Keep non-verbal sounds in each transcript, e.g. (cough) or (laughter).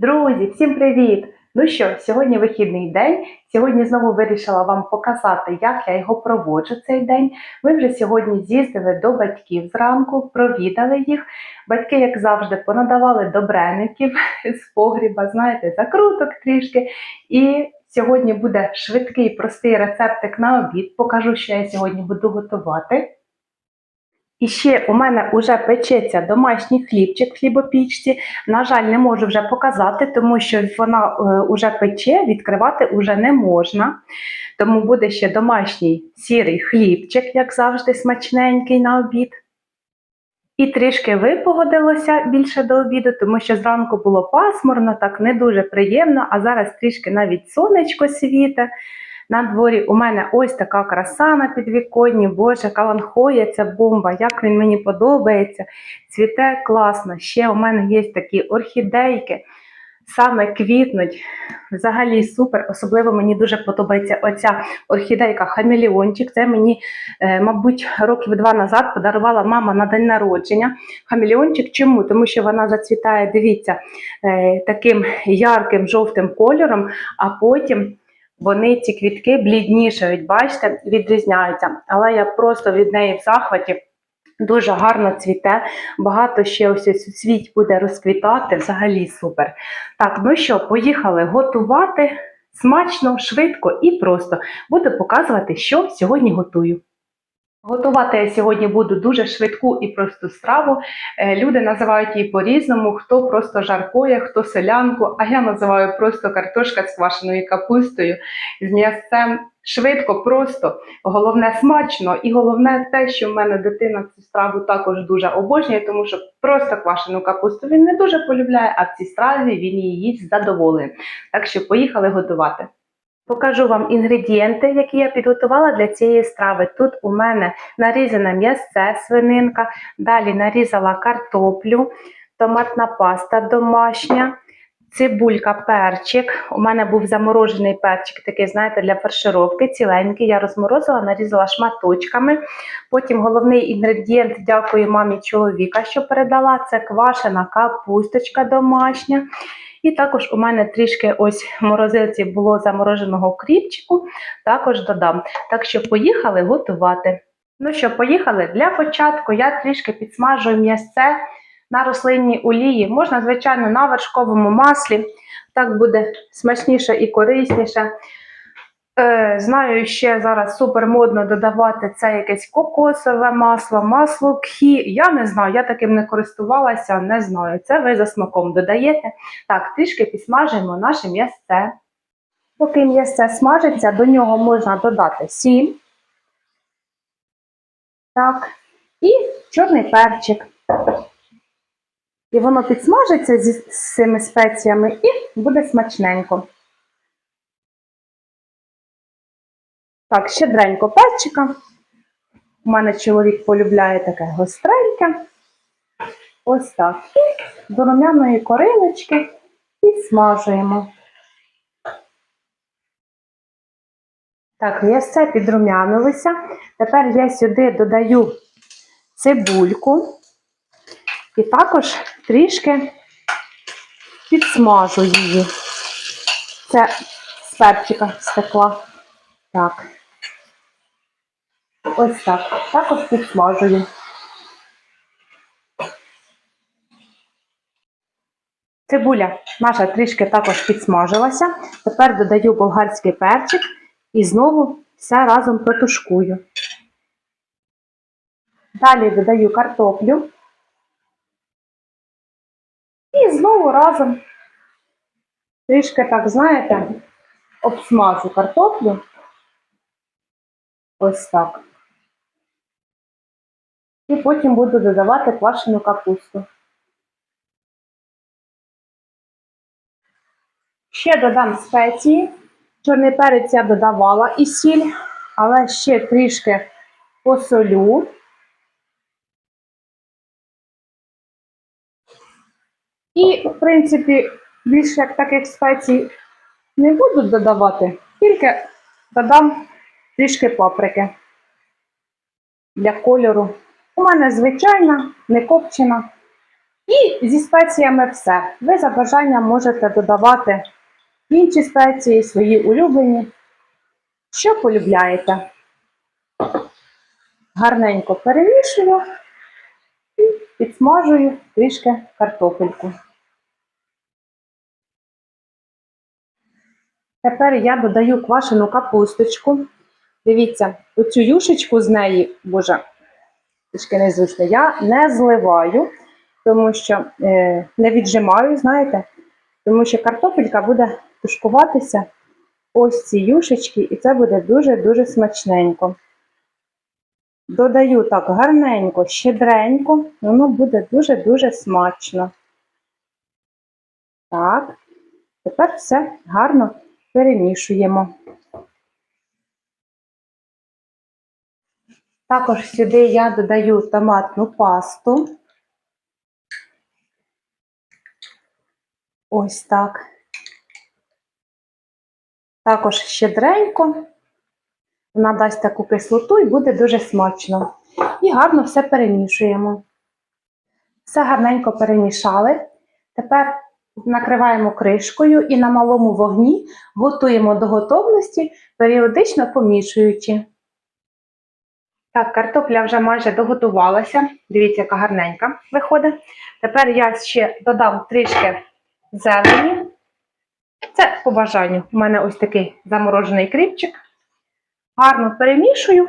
Друзі, всім привіт! Ну що, сьогодні вихідний день. Сьогодні знову вирішила вам показати, як я його проводжу цей день. Ми вже сьогодні з'їздили до батьків зранку, провідали їх. Батьки, як завжди, понадавали добреників (laughs) з погріба, знаєте, закруток трішки. І сьогодні буде швидкий, простий рецептик на обід. Покажу, що я сьогодні буду готувати. І ще у мене вже печеться домашній хлібчик в хлібопічці. На жаль, не можу вже показати, тому що вона вже пече, відкривати вже не можна. Тому буде ще домашній сірий хлібчик, як завжди, смачненький на обід. І трішки випогодилося більше до обіду, тому що зранку було пасмурно, так не дуже приємно, а зараз трішки навіть сонечко світе. На дворі у мене ось така краса на підвіконні, боже, каланхоя, ця бомба, як він мені подобається. Цвіте класно. Ще у мене є такі орхідейки, саме квітнуть. Взагалі супер. Особливо мені дуже подобається оця орхідейка Хамелеончик. Це мені, е, мабуть, років два назад подарувала мама на день народження. Хамелеончик чому? Тому що вона зацвітає, дивіться, е, таким ярким жовтим кольором, а потім вони ці квітки бліднішають, бачите, відрізняються. Але я просто від неї в захваті. Дуже гарно цвіте, багато ще ось світ буде розквітати, взагалі супер. Так, ну що, поїхали готувати смачно, швидко і просто. Буду показувати, що сьогодні готую. Готувати я сьогодні буду дуже швидку і просту страву. Е, Люди називають її по-різному, хто просто жаркоє, хто селянку, а я називаю просто картошка з квашеною капустою з м'ясцем. Швидко, просто, головне смачно, і головне те, що в мене дитина цю страву також дуже обожнює, тому що просто квашену капусту він не дуже полюбляє, а в цій страві він її їсть з задоволенням. Так що поїхали готувати. Покажу вам інгредієнти, які я підготувала для цієї страви. Тут у мене нарізане м'ясце, свининка, далі нарізала картоплю, томатна паста домашня, цибулька, перчик. У мене був заморожений перчик, такий, знаєте, для фаршировки, ціленький. Я розморозила, нарізала шматочками. Потім головний інгредієнт, дякую мамі чоловіка, що передала, це квашена капусточка домашня. І також у мене трішки ось в морозилці було замороженого кріпчику, також додам. Так що поїхали готувати. Ну що, поїхали? Для початку я трішки підсмажую м'ясце на рослинній олії. Можна, звичайно, на вершковому маслі. Так буде смачніше і корисніше. Е, Знаю, ще зараз супер модно додавати це якесь кокосове масло, масло кхі. Я не знаю, я таким не користувалася, не знаю. Це ви за смаком додаєте. Так, трішки підсмажуємо наше м'ясце. Поки м'ясце смажиться, до нього можна додати сіль. Так, і чорний перчик. І воно підсмажиться зі з цими спеціями і буде смачненько. Так, щедренько перчика. У мене чоловік полюбляє таке гостреньке. Ось так. І до румяної кориночки підсмажуємо. Так, м'ясце підрумянилося. Тепер я сюди додаю цибульку і також трішки підсмажу її. Це з перчика стекла. Так. Ось так. Також підсмажую. Цибуля наша трішки також підсмажилася. Тепер додаю болгарський перчик і знову все разом протушкую. Далі додаю картоплю. І знову разом трішки, так, знаєте, обсмажу картоплю. Ось так. І потім буду додавати квашену капусту. Ще додам спеції. Чорний перець я додавала і сіль, але ще трішки посолю. І, в принципі, більше як таких спецій не буду додавати, тільки додам трішки паприки для кольору. У мене звичайна, не копчена. І зі спеціями все. Ви за бажанням можете додавати інші спеції, свої улюблені, що полюбляєте. Гарненько перемішую і підсмажую трішки картопельку. Тепер я додаю квашену капусточку. Дивіться, оцю юшечку з неї, боже, трішки незручно, я не зливаю, тому що е, не віджимаю, знаєте, тому що картопелька буде тушкуватися ось ці юшечки, і це буде дуже-дуже смачненько. Додаю так гарненько, щедренько, воно буде дуже-дуже смачно. Так, тепер все гарно перемішуємо. Також сюди я додаю томатну пасту. Ось так. Також щедренько. Вона дасть таку кислоту і буде дуже смачно. І гарно все перемішуємо. Все гарненько перемішали. Тепер накриваємо кришкою і на малому вогні готуємо до готовності, періодично помішуючи. Так, картопля вже майже доготувалася. Дивіться, яка гарненька виходить. Тепер я ще додам трішки зелені. Це по бажанню. У мене ось такий заморожений кріпчик. Гарно перемішую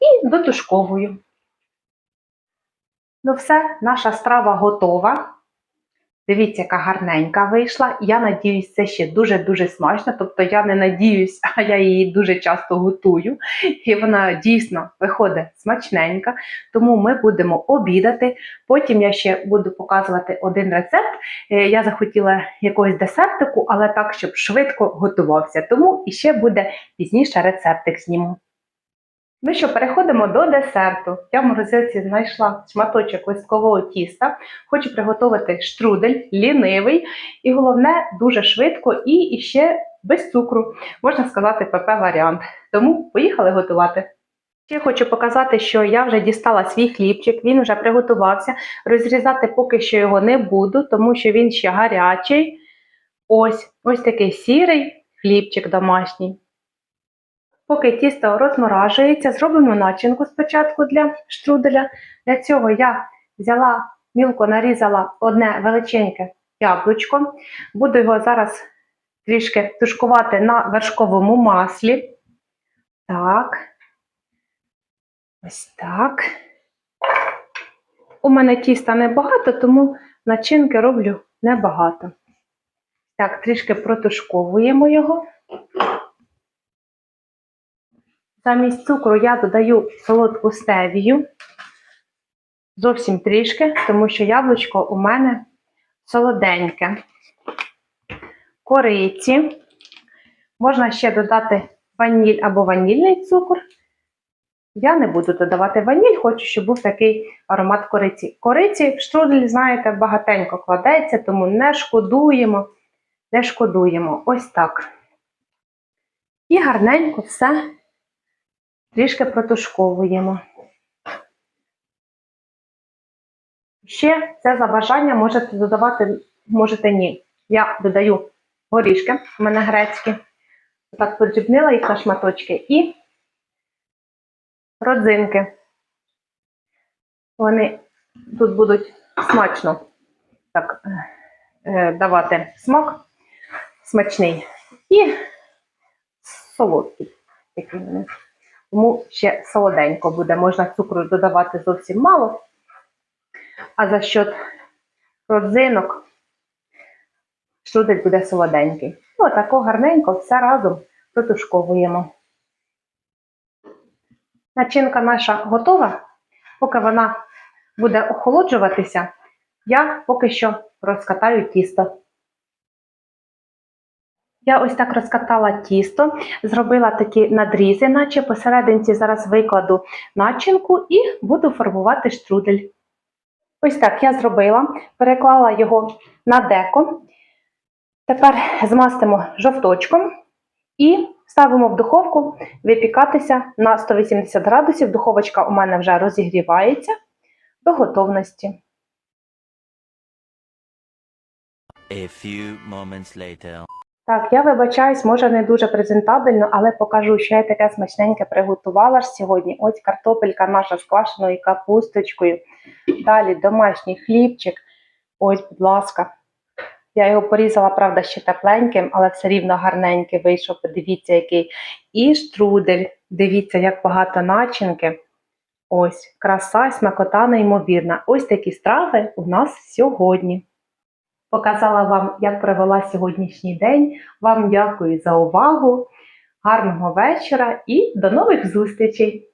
і дотушковую. Ну все, наша страва готова. Дивіться, яка гарненька вийшла. Я надіюсь, це ще дуже-дуже смачно. Тобто я не надіюсь, (laughs) а я її дуже часто готую. І вона дійсно виходить смачненька. Тому ми будемо обідати. Потім я ще буду показувати один рецепт. Е, Я захотіла якогось десертику, але так, щоб швидко готувався. Тому іще буде пізніше рецептик зніму. Ну що, переходимо до десерту. Я в морозилці знайшла шматочок листкового тіста. Хочу приготувати штрудель, лінивий, і головне, дуже швидко і ще без цукру. Можна сказати, ПП-варіант. Тому поїхали готувати. Ще хочу показати, що я вже дістала свій хлібчик, він вже приготувався. Розрізати поки що його не буду, тому що він ще гарячий. Ось ось такий сірий хлібчик домашній. Поки тісто розморажується, зробимо начинку спочатку для штруделя. Для цього я взяла мілко нарізала одне величеньке яблучко. Буду його зараз трішки тушкувати на вершковому маслі. Так. Ось так. У мене тіста небагато, тому начинки роблю небагато. Так, трішки протушковуємо його. Замість цукру я додаю солодку стевію. Зовсім трішки, тому що яблучко у мене солоденьке. Кориці. Можна ще додати ваніль або ванільний цукор. Я не буду додавати ваніль, хочу, щоб був такий аромат кориці. Кориці в штрудель, знаєте, багатенько кладеться, тому не шкодуємо, не шкодуємо. Ось так. І гарненько все трішки протушковуємо. Ще це за бажання можете додавати, можете ні. Я додаю горішки, у мене грецькі. Так подрібнила їх на шматочки і родзинки. Вони тут будуть смачно так е, давати смак смачний і солодкий. Такий вони. Тому ще солоденько буде. Можна цукру додавати зовсім мало. А за счет родзинок штрудель буде солоденький. Ну, тако гарненько все разом протушковуємо. Начинка наша готова. Поки вона буде охолоджуватися, я поки що розкатаю тісто. Я ось так розкатала тісто, зробила такі надрізи, наче посерединці зараз викладу начинку і буду формувати штрудель. Ось так я зробила, переклала його на деко. Тепер змастимо жовточком і ставимо в духовку випікатися на 180 градусів. Духовочка у мене вже розігрівається до готовності. A few moments later. Так, я вибачаюсь, може не дуже презентабельно, але покажу, що я таке смачненьке приготувала ж сьогодні. Ось картопелька наша з квашеною капусточкою. Далі домашній хлібчик. Ось, будь ласка. Я його порізала, правда, ще тепленьким, але все рівно гарненький вийшов. Подивіться, який. І штрудель. Дивіться, як багато начинки. Ось, краса, смакота неймовірна. Ось такі страви у нас сьогодні. Показала вам, як провела сьогоднішній день. Вам дякую за увагу. Гарного вечора і до нових зустрічей!